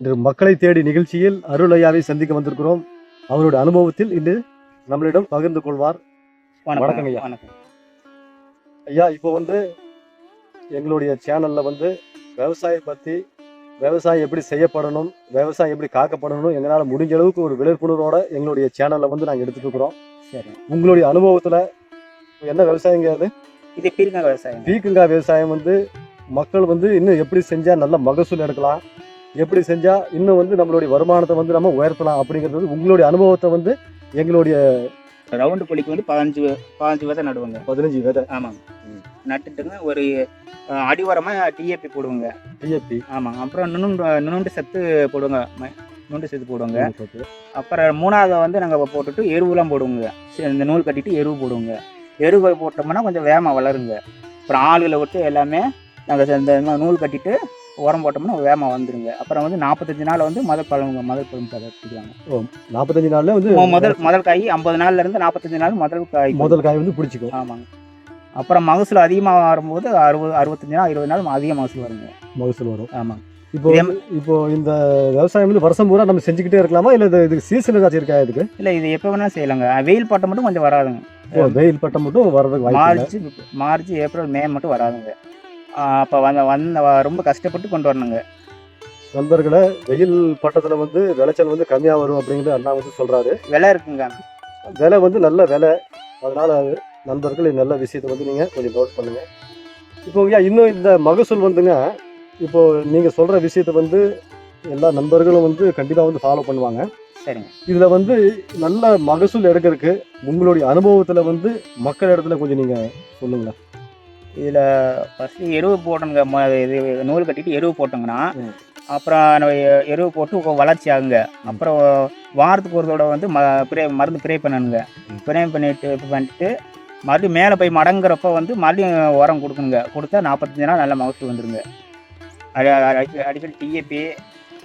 இன்று மக்களை தேடி நிகழ்ச்சியில் அருள் ஐயாவை சந்திக்க வந்திருக்கிறோம். அவருடைய அனுபவத்தில் இன்று நம்மளிடம் பகிர்ந்து கொள்வார். வணக்கம் ஐயா. ஐயா இப்போ வந்து எங்களுடைய சேனல்ல வந்து விவசாயம் பத்தி விவசாயம் எப்படி செய்யப்படணும் விவசாயம் எப்படி காக்கப்படணும் எங்களால் முடிஞ்ச அளவுக்கு ஒரு விழிப்புணர்வோட எங்களுடைய சேனல்ல வந்து நாங்கள் எடுத்துட்டு இருக்கிறோம் சரி. உங்களுடைய அனுபவத்துல என்ன விவசாயங்க அது? இது பீர்க்கங்காய் விவசாயம் பீக்கங்காய் விவசாயம் வந்து மக்கள் வந்து இன்னும் எப்படி செஞ்சா நல்ல மகசூல் எடுக்கலாம் எப்படி செஞ்சா இன்னும் வந்து நம்மளுடைய வருமானத்தை வந்து நம்ம உயர்த்தலாம் அப்படிங்கிறது வந்து உங்களுடைய அனுபவத்தை வந்து எங்களுடைய ரவுண்டு புளிக்கு வந்து பதினஞ்சு பதினஞ்சு விதை நடுவாங்க. பதினஞ்சு விதை. ஆமாங்க. நட்டுட்டுங்க ஒரு அடிவாரமாக டிஏபி போடுவாங்க. டிஎப்பி ஆமாங்க அப்புறம் நுண்ணுண்டு நுண்ணுண்டு சத்து போடுவாங்க. நுண்ணுண்டு சத்து போடுவாங்க. அப்புறம் மூணாவது வந்து நாங்கள் போட்டுட்டு எருவுலாம் போடுவோங்க. இந்த நூல் கட்டிட்டு எருவு போடுவோங்க. எருவை போட்டோம்னா கொஞ்சம் வேகமாக வளருங்க. அப்புறம் ஆளுகளை விட்டு எல்லாமே நாங்கள் இந்த நூல் கட்டிட்டு உரம் போட்டோம்னா வேகமாக வந்துருங்க. அப்புறம் வந்து நாற்பத்தஞ்சு நாள் வந்து முதல் பழங்க முதல் பழம் தடுத்துக்குவாங்க நாற்பத்தஞ்சு நாள்ல வந்து முதல் முதல் காய் ஐம்பது நாள்ல இருந்து நாற்பத்தஞ்சு நாள் முதல் காய் முதல் காய் வந்து பிடிச்சிக்கும். ஆமாங்க. அப்புறம் மகசூல் அதிகமாக வரும்போது அறுபது அறுபத்தஞ்சு நாள் இருபது நாள் அதிக மகசூல் வருங்க. மகசூல் வரும். ஆமாங்க. இப்போ இப்போ இந்த விவசாயம் வந்து வருஷம் பூரா நம்ம செஞ்சுக்கிட்டே இருக்கலாமா? இல்ல இது இதுக்கு சீசன் ஏதாச்சும் இருக்கா இதுக்கு? இல்லை இது எப்போ வேணாலும் செய்யலாங்க. வெயில் பட்டம் மட்டும் கொஞ்சம் வராதுங்க. ஓ, வெயில் பட்டம் மட்டும் வர்றதுக்கு மார்ச் மார்ச் ஏப்ரல் மே மட்டும் வராதுங்க. அப்போ வந்த வந்த ரொம்ப கஷ்டப்பட்டு கொண்டு வரணுங்க. நண்பர்களே வெயில் பட்டத்துல வந்து விளைச்சல் வந்து கம்மியா வரும் அப்படிங்கிறது அண்ணா வந்து சொல்றாரு. விலை இருக்குங்க. விலை வந்து நல்ல விலை. அதனால நண்பர்கள் நல்ல விஷயத்தை வந்து நீங்க கொஞ்சம் நோட் பண்ணுங்க. இப்போ ஐயா இன்னும் இந்த மகசூல் வந்துங்க. இப்போ நீங்க சொல்ற விஷயத்தை வந்து எல்லா நண்பர்களும் வந்து கண்டிப்பா வந்து ஃபாலோ பண்ணுவாங்க. சரிங்க. இதுல வந்து நல்ல மகசூல் எடுக்கிறதுக்கு உங்களுடைய அனுபவத்துல வந்து மக்கள் இடத்துல கொஞ்சம் நீங்க சொல்லுங்களேன். இதில் ஃபஸ்ட்டு எருவு போட்டணுங்க ம இது நூல் கட்டிட்டு எருவு போட்டோங்கன்னா. அப்புறம் எருவு போட்டு வளர்ச்சி ஆகுங்க. அப்புறம் வாரத்துக்கு ஒரு தடவை வந்து ம ப்ரே மருந்து ப்ரே பண்ணணுங்க. ப்ரே பண்ணிட்டு பண்ணிட்டு மறுபடியும் மேலே போய் மடங்குறப்ப வந்து மறுபடியும் உரம் கொடுக்கணுங்க. கொடுத்தா நாற்பத்தஞ்சு நாள் நல்ல மகசூல் அடி- அடிக்கடி டிஏபி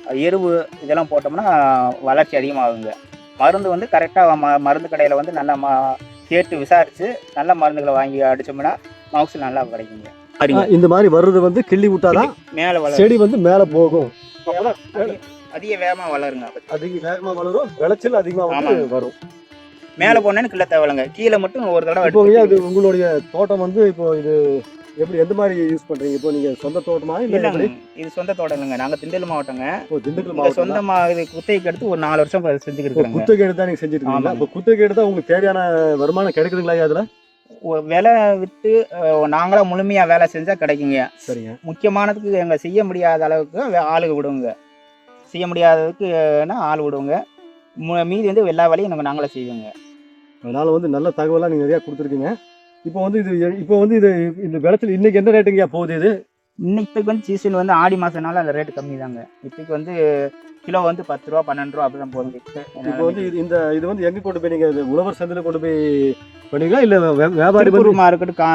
எருவு இதெல்லாம் போட்டோம்னா வளர்ச்சி அதிகமாகுங்க. மருந்து வந்து கரெக்டாக ம மருந்து கடையில் வந்து நல்லா ம கேட்டு விசாரித்து நல்ல மருந்துகளை வாங்கி அடித்தோம்னா மகசூல் நல்லா கிடைக்குங்க. ஆ, இந்த மாதிரி வர்றது வந்து கிள்ளி விட்டாதான் மேலே வளரும். செடி வந்து மேல போகும். அதிக- அதிக வேகமாக வளருங்க. அதிக வேகமா வளரும் விளைச்சல் அதிகமா வந்து ஆமாங்க. வரும். மேலே போனேன்னு கிள்ள தேவையில்லைங்க கீழே மட்டும் ஒரு தடவை இப்போ ஐயா இது எடுத்து உங்களுடைய தோட்டம் வந்து இப்போ இது எப்படி எந்த மாதிரி யூஸ் பண்றீங்க? இப்போ நீங்க சொந்த தோட்டமா இல்ல? இது சொந்த தோட்டம் இல்லைங்க. நாங்கள் திண்டல் மாவட்டங்க. இப்போ திண்டுக்கல் மாவட்டம் தான். சொந்தமா இது குத்தகைக்கு எடுத்து ஒரு நாலு வருஷம் செஞ்சுக்கிட்டு இருக்கிறேங்க. குத்தகை எடுத்தா நீங்க செஞ்சுட்டு இருக்கீங்களா? ஆமாங்க. இப்போ குத்தகை எடுத்தா உங்களுக்கு தேவையான வருமானம் கிடைக்குதுங்களா அதுல? வேலை விட்டு அஹ், நாங்களா முழுமையாக வேலை செஞ்சால் கிடைக்குங்க. சரிங்க. முக்கியமானதுக்கு எங்க செய்ய முடியாத அளவுக்கு ஆளுங்க விடுவோங்க. செய்ய முடியாததுக்குன்னா ஆள் விடுவோங்க. மு- மீதி வந்து எல்லா வேலையும் நாங்கள் நாங்களே செய்வோங்க. அதனால வந்து நல்ல தகவலா நீங்க நிறைய கொடுத்துருக்கீங்க. இப்போ வந்து இது இப்போ வந்து இது இந்த விளைச்சல் இன்னைக்கு என்ன ரேட்டுங்கய்யா போகுது இது? இன்னைக்கு வந்து சீசன் வந்து ஆடி மாசம்னால அந்த ரேட்டு கம்மி தாங்க இப்போக்கு வந்து கிலோ வந்து பத்து ரூபா பன்னெண்டு ரூபா அப்படிதான் போகுது. இப்போ வந்து இது- இந்த இது வந்து எங்க கொண்டு போய் நீங்க இது உழவர் சந்தையில கொண்டு போய் பண்ணீங்களா இல்ல வியாபாரி திருப்பூர் மார்க்கெட் கா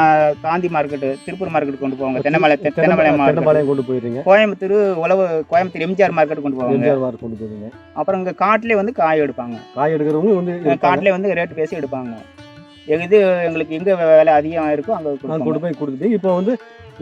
காந்தி மார்க்கெட் திருப்பூர் மார்க்கெட் கொண்டு போவாங்க. தென்னமலை தென்னமலை மார்க்கெட் தென்னம்பாளையம் கொண்டு போயிடுறீங்க கோயம்புத்தூர் உழவு கோயம்புத்தூர் எம்ஜிஆர் மார்க்கெட் கொண்டு போவாங்க. எம்ஜிஆர் மார்க் கொண்டு போவீங்க. அப்புறம் இங்கே காட்டிலே வந்து காய் எடுப்பாங்க. காய் எடுக்கிறவங்க வந்து. காட்டிலே வந்து ரேட் பேசி எடுப்பாங்க. இது எங்களுக்கு எங்க விலை அதிகமாக இருக்கோ அங்கே. கொண்டு போய் கொடுத்துட்டு இப்போ வந்து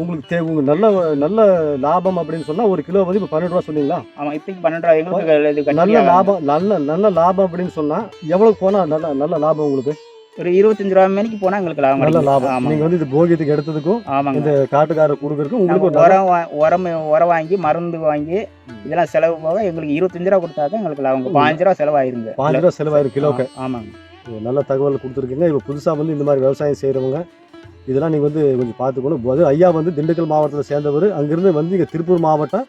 உங்களுக்கு தே உங்களுக்கு நல்ல நல்ல லாபம் அப்படின்னு சொன்னா ஒரு கிலோ வந்து இப்போ பன்னெண்டு ரூபா சொன்னீங்களா? ஆமா இப்போக்கு பன்னெண்டு ரூபா நல்ல லாபம் நல்ல நல்ல லாபம் அப்படின்னு சொன்னா எவ்வளவு போனா நல்ல நல்ல லாபம் உங்களுக்கு? ஒரு இருபத்தஞ்சு ரூபா மணிக்கு போனா எங்களுக்கு லாபம் நல்ல. லாபம். ஆமாங்க. நீங்க வந்து இது போகியத்துக்கு எடுத்ததுக்கும் ஆமாங்க. இந்த காட்டுக்காரர் கொடுக்கறதுக்கும் உங்களுக்கு உரம் உரம் உரம் வாங்கி மருந்து வாங்கி. இதெல்லாம் செலவு போக எங்களுக்கு இருபத்தஞ்சு ரூபா கொடுத்தா தான் எங்களுக்கு லாபம். பாஞ்சு ரூபா செலவாயிருங்க. பாஞ்சு ரூபா செலவாயிரம் கிலோக்கு. ஆமாங்க. நல்ல தகவல் கொடுத்துருக்கீங்க. இப்போ புதுசாக வந்து இந்த மாதிரி விவசாயம் செய்கிறவங்க இதெல்லாம் நீங்கள் வந்து கொஞ்சம் பார்த்துக்கணும். அது ஐயா வந்து திண்டுக்கல் மாவட்டத்தில் சேர்ந்தவர். அங்கிருந்து வந்து இங்கே திருப்பூர் மாவட்டம்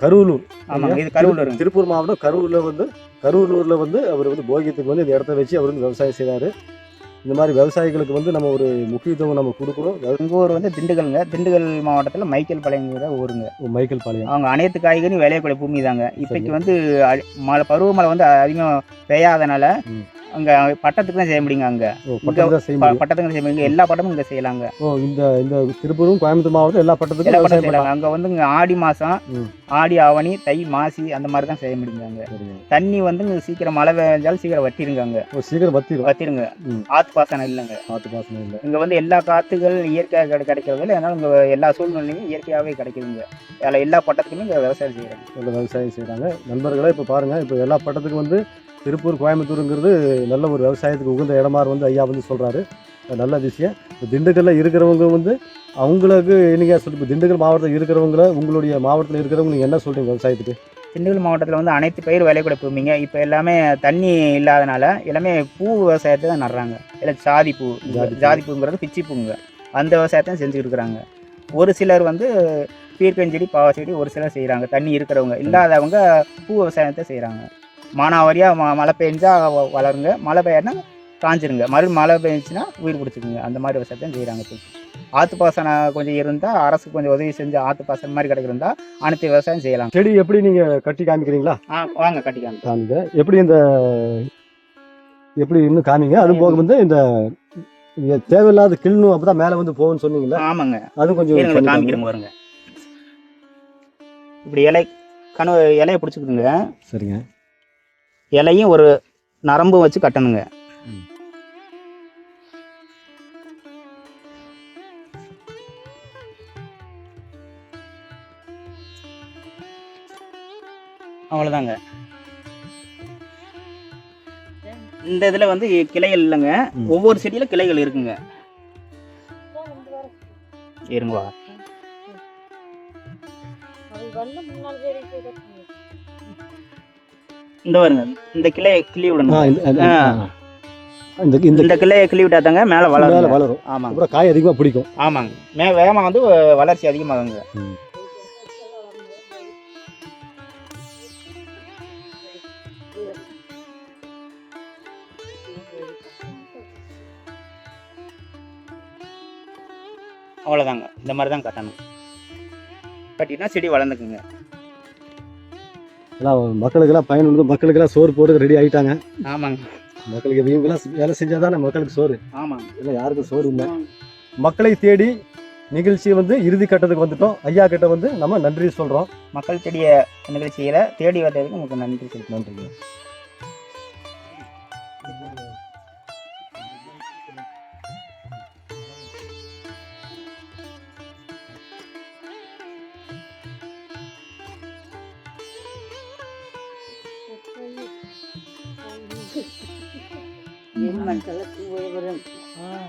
கருவலூர் ஆமாங்க இது கருவூர் திருப்பூர் மாவட்டம் கரூரில் வந்து கரூரில் வந்து அவர் வந்து போகியத்துக்கு வந்து இந்த இடத்த வச்சு அவர் வந்து விவசாயம் செய்கிறாரு இந்த மாதிரி விவசாயிகளுக்கு வந்து நம்ம ஒரு முக்கியத்துவம் நம்ம கொடுக்கணும் எங்க ஊர் வந்து திண்டுக்கல்ங்க. திண்டுக்கல் மாவட்டத்தில் மைக்கேல் பாளையங்கிற ஊருங்க. மைக்கேல் பாளையம் அவங்க அனைத்து காய்கறியும் விளையக்கூடிய பூமி தாங்க. இப்போக்கு வந்து மழை பருவமழை வந்து அதிகம் பெய்யாதனால. அங்கே பட்டத்துக்கு தான் செய்ய முடியுங்க அங்கே. பட்டத்துக்கு செய்ய முடியுங்க எல்லா பட்டமும் இங்கே செய்யலாங்க. ஓ இந்த இந்த திருப்பூரும் கோயம்புத்தூர் மாவட்டம் எல்லா பட்டத்துக்கும் எல்லா பட்டம் செய்யலாங்க. அங்கே வந்து இங்க ஆடி மாதம். ஆடி ஆவணி தை மாசி அந்த மாதிரி தான் செய்ய முடியுங்க அங்கே. தண்ணி வந்து சீக்கிரம் மழை பெஞ்சாலும் சீக்கிரம் வட்டிருங்க அங்கே. சீக்கிரம் வத்திரும். வத்திருங்க. ஆத்து பாசனம் இல்லைங்க. காற்று பாசனம் இல்லை. இங்கே வந்து எல்லா காத்துகள் இயற்கையாக கிடை கிடைக்கிறதில்ல அதனால இங்கே எல்லா சூழ்நிலையும் இயற்கையாகவே கிடைக்குதுங்க. அதில் எல்லா பட்டத்துக்குமே இங்கே விவசாயம் செய்கிறாங்க விவசாயம் செய்கிறாங்க நண்பர்களே இப்போ பாருங்கள் இப்போ எல்லா பட்டத்துக்கும் வந்து திருப்பூர் கோயம்புத்தூருங்கிறது நல்ல ஒரு விவசாயத்துக்கு உகந்த இடமா வந்து ஐயா வந்து சொல்கிறாரு நல்ல விஷயம். இப்போ திண்டுக்கல்லில் இருக்கிறவங்க வந்து அவங்களுக்கு நீங்கள் சொல்லி இப்போ திண்டுக்கல் மாவட்டத்தில் இருக்கிறவங்கள உங்களுடைய மாவட்டத்தில் இருக்கிறவங்க நீங்கள் என்ன சொல்கிறீங்க விவசாயத்துக்கு? திண்டுக்கல் மாவட்டத்தில் வந்து அனைத்து பயிர் விளையக்கூட பூமிங்க இப்போ எல்லாமே தண்ணி இல்லாதனால எல்லாமே பூ விவசாயத்தை தான் நடுறாங்க. இல்லை ஜாதி பூ ஜாதி பூ. ஜாதி பூங்கிறது பிச்சி பூங்க. அந்த விவசாயத்தையும் செஞ்சுக்கிட்டு இருக்கிறாங்க. ஒரு சிலர் வந்து பீர்க்கஞ்செடி பாவச்செடி ஒரு சிலர் செய்கிறாங்க தண்ணி இருக்கிறவங்க இல்லாதவங்க பூ விவசாயத்தை செய்கிறாங்க மானாவாரியாக ம மழை பெஞ்சா வ- வளருங்க. மழை பெய்யனா காஞ்சிருங்க. மறுபடியும் மழை பெஞ்சுன்னா உயிர் பிடிச்சிக்குங்க அந்த மாதிரி விவசாயத்தையும் செய்கிறாங்க இப்போ. ஆற்று பாசனம் கொஞ்சம் இருந்தால் அரசு கொஞ்சம் உதவி செஞ்சு ஆற்று பாசனம் மாதிரி கிடைக்கிறதா அனைத்து விவசாயம் செய்யலாம். செடி எப்படி நீங்கள் கட்டி காமிக்கிறீங்களா? ஆ வாங்க கட்டிக்காங்க காமிங்க எப்படி இந்த எப்படி இன்னும் காமிங்க? அது போக வந்து இந்த தேவையில்லாத கிள்ணும் அப்போ தான் மேலே வந்து போகும்னு சொன்னீங்களா ஆமாங்க. அது கொஞ்சம். காமிக்கிறேங்க பாருங்க. இப்படி இலை கனவு இலையை பிடிச்சிக்குதுங்க சரிங்க. இலையும் ஒரு நரம்பு வச்சு கட்டணுங்க. அவ்வளோதாங்க இந்த இதில் வந்து கிளைகள் இல்லைங்க. ஒவ்வொரு செடியில கிளைகள் இருக்குங்க. இருங்க வா. இந்த பாருங்க இந்த கிளையை கிள்ளி ஆ விடணும் இந்த இந்த- கிளையை கிள்ளி விட்டாதாங்க மேலே மேலே வளரும். வளரும். ஆமாங்க. அப்புறம் காய் அதிகமாக பிடிக்கும். ஆமாங்க. மே வேகமாக வந்து வளர்ச்சி அதிகமாகுங்க. அவ்வளோதாங்க இந்த மாதிரி தான் கட்டணும். கட்டினா செடி வளர்ந்துக்குங்க. எல்லாம் மக்களுக்கெல்லாம் பயனுள்ளது மக்களுக்கெல்லாம் சோறு போட்டு ரெடி ஆகிட்டாங்க ஆமாங்க. மக்களுக்கு இவங்கெல்லாம் வேலை செஞ்சால் தானே மக்களுக்கு சோறு? ஆமாங்க. இல்லை யாருக்கும் சோறு இல்லை. மக்களை தேடி நிகழ்ச்சி வந்து இறுதி கட்டத்துக்கு வந்துட்டோம். ஐயா கிட்ட வந்து நம்ம நன்றி சொல்கிறோம் மக்கள் தேடிய நிகழ்ச்சியில் தேடி வந்ததுக்கு உங்களுக்கு நன்றி சொல்லுங்கள் ಏನು ಮಾಡ್ತಲ್ಲ ತುಂಬ ಬರೋ ಹಾಂ.